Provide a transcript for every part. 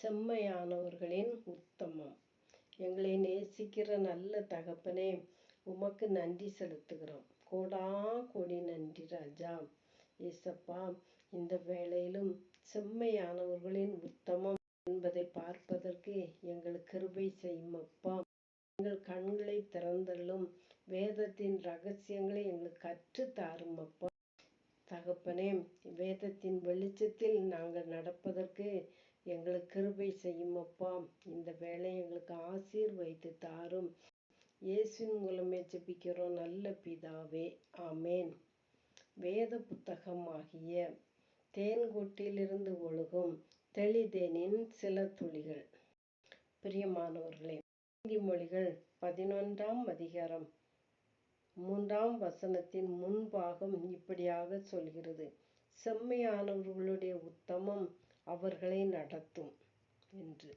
செம்மையானவர்களின் உத்தமம். எங்களை நேசிக்கிற நல்ல தகப்பனே உமக்கு நன்றி செலுத்துகிறோம். கோடா கோடி நன்றி ராஜா. ஏசப்பா இந்த வேளையிலும் செம்மையானவர்களின் உத்தமம் என்பதை பார்ப்பதற்கு எங்களுக்கு கிருபை செய்யும் அப்பா எங்கள் கண்களை திறந்தள்ளும் வேதத்தின் ரகசியங்களை எங்களுக்கு கற்று தாரும் அப்பா தகப்பனே வேதத்தின் வெளிச்சத்தில் நாங்கள் நடப்பதற்கு எங்களுக்கு கிருபை செய்யும் அப்பா. இந்த வேலை எங்களுக்கு ஆசீர் வைத்து தாரும். இயேசுவின் மூலமே ஜெபிக்கிறோம். நல்ல பிதாவே. ஆமேன். வேத புத்தகமாகிய தேன்கொட்டிலிருந்து ஒழுகும் தெளிதேனின் சில துளிகள். பிரியமானவர்களே நீதிமொழிகள் பதினொன்றாம் அதிகாரம். மூன்றாம் வசனத்தின் முன்பாகம் இப்படியாக சொல்கிறது. செம்மையானவர்களுடைய உத்தமம் அவர்களை நடத்தும் என்று.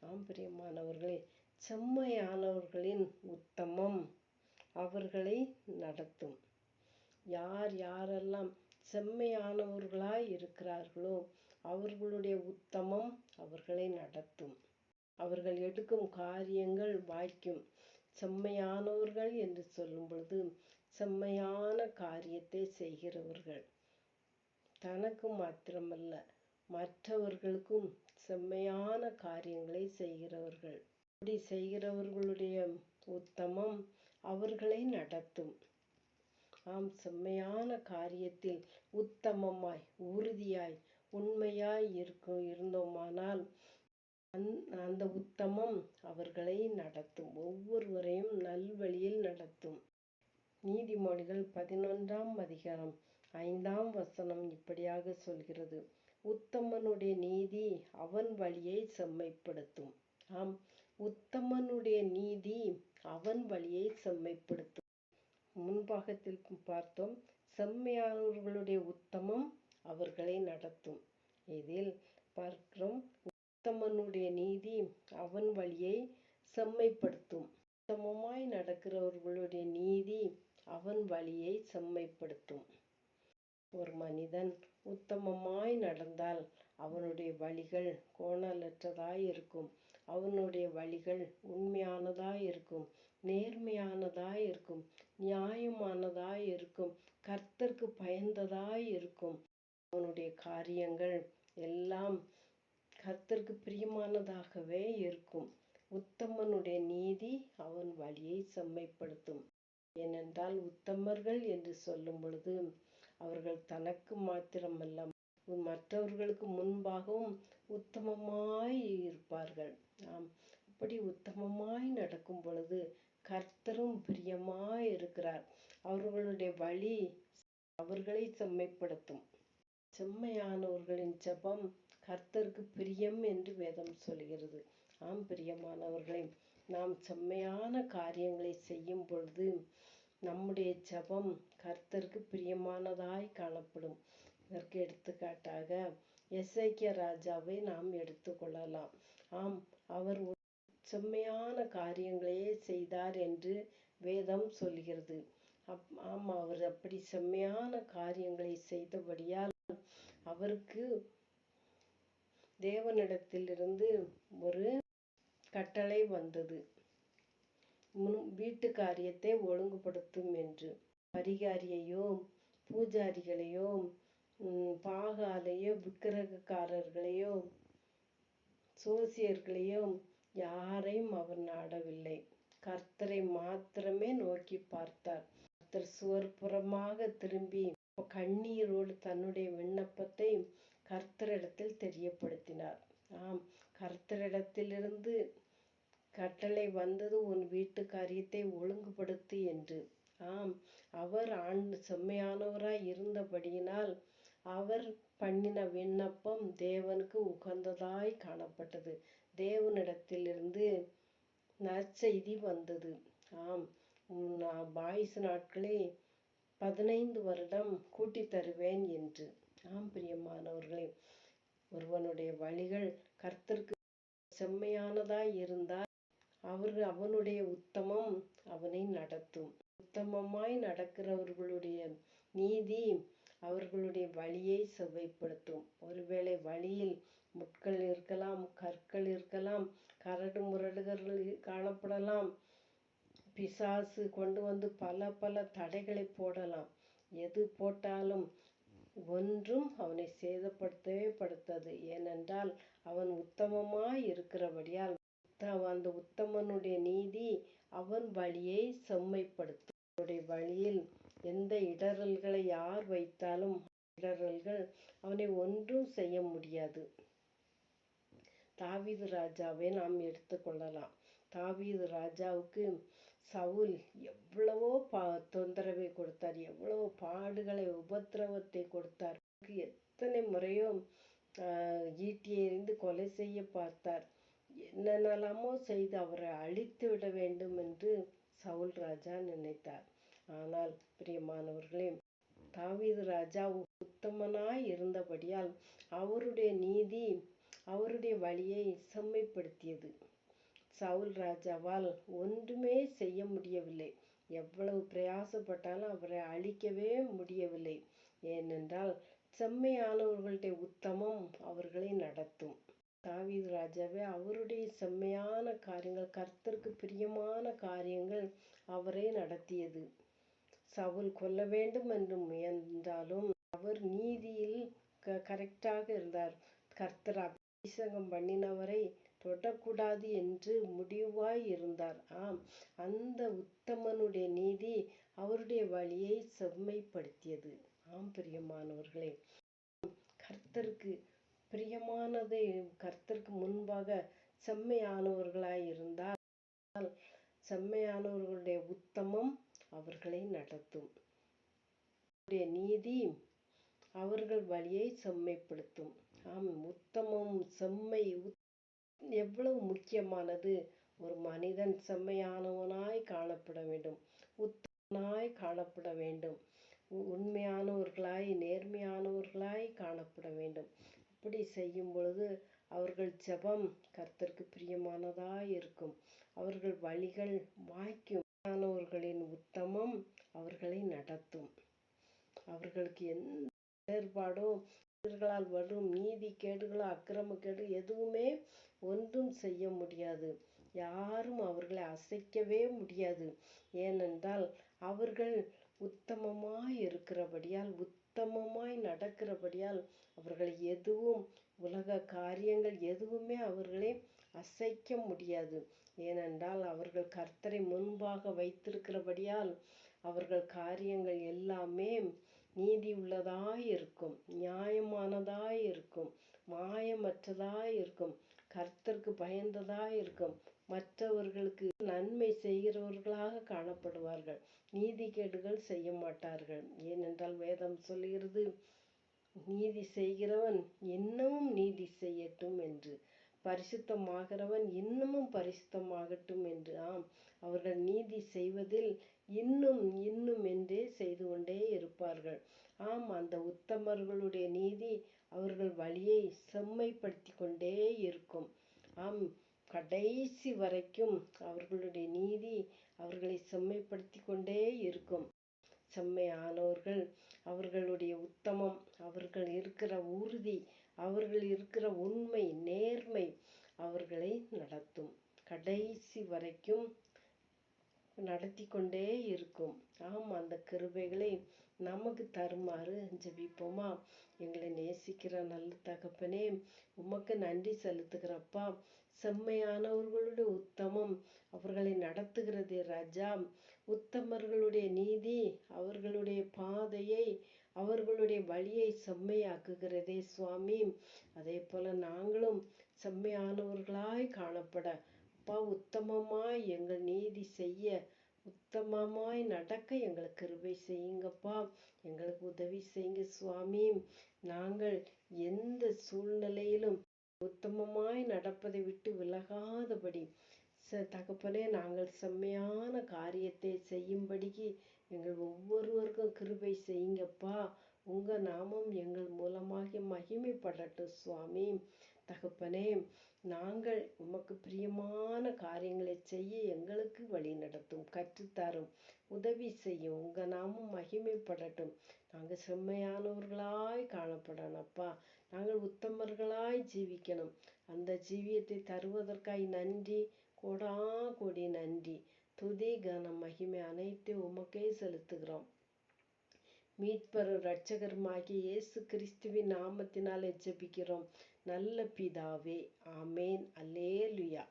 ஆம் பிரியமானவர்களே செம்மையானவர்களின் உத்தமம் அவர்களை நடத்தும். யார் யாரெல்லாம் செம்மையானவர்களாய் இருக்கிறார்களோ அவர்களுடைய உத்தமம் அவர்களை நடத்தும். அவர்கள் எடுக்கும் காரியங்கள் வாய்க்கும். செம்மையானவர்கள் என்று சொல்லும் பொழுது செம்மையான காரியத்தை செய்கிறவர்கள். தனக்கு மாத்திரமல்ல மற்றவர்களுக்கும் செம்மையான காரியங்களை செய்கிறவர்கள். அப்படி செய்கிறவர்களுடைய உத்தமம் அவர்களை நடத்தும். ஆம் செம்மையான காரியத்தில் உத்தமமாய் உறுதியாய் உண்மையாய் இருக்கும் இருந்தோமானால் அந்த உத்தமம் அவர்களை நடத்தும். ஒவ்வொருவரையும் நல்வழியில் நடத்தும். நீதிமொழிகள் பதினொன்றாம் அதிகாரம் ஐந்தாம் வசனம் இப்படியாக சொல்கிறது. உத்தமனுடைய நீதி அவன் வழியை செம்மைப்படுத்தும். ஆம் உத்தமனுடைய நீதி அவன் வழியை செம்மைப்படுத்தும். முன்பாகத்தில் பார்த்தோம் செம்மையானவர்களுடைய உத்தமம் அவர்களை நடத்தும். இதில் பார்க்கிறோம் உத்தமனுடைய நீதி அவன் வழியை செம்மைப்படுத்தும். உத்தமமாய் நடக்கிறவர்களுடைய நீதி அவன் வழியை செம்மைப்படுத்தும். ஒரு மனிதன் உத்தமமாய் நடந்தால் அவனுடைய வழிகள் கோணலற்றதாய் இருக்கும் அவனுடைய வழிகள் உண்மையானதாய் இருக்கும் நேர்மையானதாய் இருக்கும் நியாயமானதாய் இருக்கும் கர்த்தருக்கு பயந்ததாய் இருக்கும் அவனுடைய காரியங்கள் எல்லாம் கர்த்தருக்கு பிரியமானதாகவே இருக்கும். உத்தமனுடைய நீதி அவன் வழியை செம்மைப்படுத்தும். ஏனென்றால் உத்தமர்கள் என்று சொல்லும் பொழுது அவர்கள் தனக்கு மாத்திரமல்ல மற்றவர்களுக்கு முன்பாகவும் உத்தமமாய் இருப்பார்கள். ஆம் அப்படி உத்தமமாய் நடக்கும் பொழுது கர்த்தரும் பிரியமாய் இருக்கிறார். அவர்களுடைய வழி அவர்களை செம்மைப்படுத்தும். செம்மையானவர்களின் ஜெபம் கர்த்தருக்கு பிரியம் என்று வேதம் சொல்கிறது. ஆம் பிரியமானவர்களே நாம் செம்மையான காரியங்களை செய்யும் பொழுது நம்முடைய ஜபம் கர்த்தருக்கு பிரியமானதாய் காணப்படும். இதற்கு எடுத்துக்காட்டாக எஸ்ஐக்கிய ராஜாவை நாம் எடுத்துக்கொள்ளலாம் ஆம் அவர் செம்மையான காரியங்களையே செய்தார் என்று வேதம் சொல்கிறது. அப் ஆம் அவர் அப்படி செம்மையான காரியங்களை செய்தபடியால் அவருக்கு தேவனிடத்திலிருந்து ஒரு கட்டளை வந்தது. வீட்டு காரியத்தை ஒழுங்குபடுத்தும் என்று. பரிகாரியையோ பூஜாரிகளையோ பாகாலையோ விக்கிரகக்காரர்களையோ சோசியர்களையோ யாரையும் அவர் நாடவில்லை. கர்த்தரை மாத்திரமே நோக்கி பார்த்தார். கர்த்தர் சுவர்புறமாக திரும்பி கண்ணீரோடு தன்னுடைய விண்ணப்பத்தை கர்த்தரிடத்தில் தெரியப்படுத்தினார். ஆம் கர்த்தரிடத்திலிருந்து கட்டளை வந்தது உன் வீட்டு காரியத்தை ஒழுங்குபடுத்து என்று. ஆம் அவர் ஆண்டு செம்மையானவராய் இருந்தபடியினால் அவர் பண்ணின விண்ணப்பம் தேவனுக்கு உகந்ததாய் காணப்பட்டது. தேவனிடத்திலிருந்து நற்செய்தி வந்தது. ஆம் பாய்ஸ் நாட்களே பதினைந்து வருடம் கூட்டி தருவேன் என்று. ஆம் பிரியமானவர்களே ஒருவனுடைய வழிகள் கர்த்தருக்கு செம்மையானதாய் இருந்தால் அவர் அவனுடைய உத்தமம் அவனை நடத்தும். உத்தமமாய் நடக்கிறவர்களுடைய நீதி அவர்களுடைய வழியை செவ்வைப்படுத்தும் ஒருவேளை வழியில் முட்கள் இருக்கலாம் கற்கள் இருக்கலாம் கரடு முரடுகள் காணப்படலாம் பிசாசு கொண்டு வந்து பல பல தடைகளை போடலாம். எது போட்டாலும் ஒன்றும் அவனை சேதப்படுத்தவே படுத்தது. ஏனென்றால் அவன் உத்தமமாய் இருக்கிறபடியால் அந்த உத்தமனுடைய நீதி அவன் வழியை செம்மைப்படுத்தும். அவனுடைய வழியில் எந்த இடரல்களை யார் வைத்தாலும் இடரல்கள் அவனை ஒன்றும் செய்ய முடியாது. தாவீது ராஜாவை நாம் எடுத்துக்கொள்ளலாம் தாவீது ராஜாவுக்கு சவுல் எவ்வளவோ பா தொந்தரவை கொடுத்தார் எவ்வளவோ பாடுகளை உபத்திரவத்தை கொடுத்தார். எத்தனை முறையும் ஈட்டி எறிந்து கொலை செய்ய பார்த்தார். என்னென்னலாமோ செய்து அவரை அழித்து விட வேண்டும் என்று சவுல் ராஜா நினைத்தார். ஆனால் பிரியமானவர்களே தாவீது ராஜா உத்தமனாய் இருந்தபடியால் அவருடைய நீதி அவருடைய வழியை செம்மைப்படுத்தியது. சவுல் ராஜாவால் ஒன்றுமே செய்ய முடியவில்லை. எவ்வளவு பிரயாசப்பட்டாலும் அவரை அழிக்கவே முடியவில்லை. ஏனென்றால் செம்மையானவர்களுடைய உத்தமம் அவர்களை நடத்தும். தாவீது ராஜாவே அவருடைய செம்மையான காரியங்கள் கர்த்தருக்கு பிரியமான காரியங்கள் அவரை நடத்தியது. சவுல் கொல்ல வேண்டும் என்று முயன்றாலும் அவர் நீதியில் க கரெக்டாக இருந்தார். கர்த்தர் அபிஷேகம் பண்ணினவரை தொடக்கூடாது என்று முடிவாய் இருந்தார். ஆம் அந்த உத்தமனுடைய நீதி அவருடைய வழியை செம்மைப்படுத்தியது. ஆம் பிரியமானவர்களே கர்த்தருக்கு பிரியமானதை கர்த்தருக்கு முன்பாக செம்மையானவர்களாய் இருந்தால் செம்மையானவர்களுடைய உத்தமம் அவர்களை நடத்தும். நீதி அவர்கள் வழியை செம்மைப்படுத்தும். ஆம் உத்தமம் செம்மை எவ்வளவு முக்கியமானது? ஒரு மனிதன் செம்மையானவனாய் காணப்பட வேண்டும். உத்தமனாய் காணப்பட வேண்டும். உண்மையானவர்களாய் நேர்மையானவர்களாய் காணப்பட வேண்டும். அப்படி செய்யும் பொழுது அவர்கள் ஜெபம் கர்த்தருக்கு பிரியமானதா இருக்கும். அவர்கள் வழிகள் வாய்க்கும். மாணவர்களின் உத்தமம் அவர்களை நடத்தும். அவர்களுக்கு எந்த வேறுபாடும் இவர்களால் வரும் நீதி கேடுகளோ அக்கிரம கேடு எதுவுமே ஒன்றும் செய்ய முடியாது. யாரும் அவர்களை அசைக்கவே முடியாது. ஏனென்றால் அவர்கள் உத்தமமாய் இருக்கிறபடியால் உத்தமமாய் நடக்கிறபடியால் அவர்கள் எதுவும் உலக காரியங்கள் எதுவுமே அவர்களை அசைக்க முடியாது. ஏனென்றால் அவர்கள் கர்த்தரை முன்பாக வைத்திருக்கிறபடியால் அவர்கள் காரியங்கள் எல்லாமே நீதி உள்ளதாய் இருக்கும் நியாயமானதாய் இருக்கும் மாயமற்றதாய் இருக்கும் கர்த்தருக்கு பயந்ததாய் இருக்கும் மற்றவர்களுக்கு நன்மை செய்கிறவர்களாக காணப்படுவார்கள். நீதிகேடுகள் செய்ய மாட்டார்கள். ஏனென்றால் வேதம் சொல்கிறது நீதி செய்கிறவன் இன்னமும் நீதி செய்யட்டும் என்று. பரிசுத்தமாகிறவன் இன்னமும் பரிசுத்தமாகட்டும் என்று. ஆம் அவர்கள் நீதி செய்வதில் இன்னும் இன்னும் என்றே செய்து கொண்டே இருப்பார்கள். ஆம் அந்த உத்தமர்களுடைய நீதி அவர்கள் வழியை செம்மைப்படுத்தி கொண்டே இருக்கும். ஆம் கடைசி வரைக்கும் அவர்களுடைய நீதி அவர்களை செம்மைப்படுத்தி கொண்டே இருக்கும். செம்மையானவர்கள் அவர்களுடைய உத்தமம் அவர்கள் இருக்கிற உறுதி அவர்கள் இருக்கிற உண்மை நேர்மை அவர்களை நடத்தும். கடைசி வரைக்கும் நடத்தி கொண்டே இருக்கும். ஆம் அந்த கிருபைகளை நமக்கு தருமாறு ஜெபிப்போமா? எங்களை நேசிக்கிற நல்ல தகப்பனே உமக்கு நன்றி செலுத்துகிறப்பா செம்மையானவர்களுடைய உத்தமம் அவர்களை நடத்துகிறதே ராஜா. உத்தமர்களுடைய நீதி அவர்களுடைய பாதையை அவர்களுடைய வழியை செம்மையாக்குகிறதே சுவாமி. அதே போல நாங்களும் செம்மையானவர்களாய் காணப்பட அப்பா உத்தமமாய் எங்கள் நீதி செய்ய உத்தமமாய் நடக்க எங்களுக்கு கிருபை செய்யுங்கப்பா. எங்களுக்கு உதவி செய்யுங்க சுவாமி. நாங்கள் எந்த சூழ்நிலையிலும் உத்தமமாய் நடப்பதை விட்டு விலகாதபடி ச தகப்பனே நாங்கள் செம்மையான காரியத்தை செய்யும்படிக்கு எங்கள் ஒவ்வொருவருக்கும் கிருபை செய்யுங்கப்பா. உங்க நாமம் எங்கள் மூலமாக மகிமைப்படட்டும் சுவாமி. தகப்பனே நாங்கள் உமக்கு பிரியமான காரியங்களை செய்ய எங்களுக்கு வழி நடத்தும் கற்றுத்தரும் உதவி செய்யும். உங்க நாமும் மகிமைப்படட்டும். நாங்கள் செம்மையானவர்களாய் காணப்படணும்ப்பா நாங்கள் உத்தமர்களாய் ஜீவிக்கணும். அந்த ஜீவியத்தை தருவதற்காய் நன்றி. கோடா கோடி நன்றி. துதி கனம் மகிமை அனைத்தையும் உமக்கே செலுத்துகிறோம். மீட்பரும் இரட்சகருமாகிய இயேசு கிறிஸ்துவின் நாமத்தினாலே ஜெபிக்கிறோம். நல்ல பிதாவே ஆமேன். அல்லேலுயா.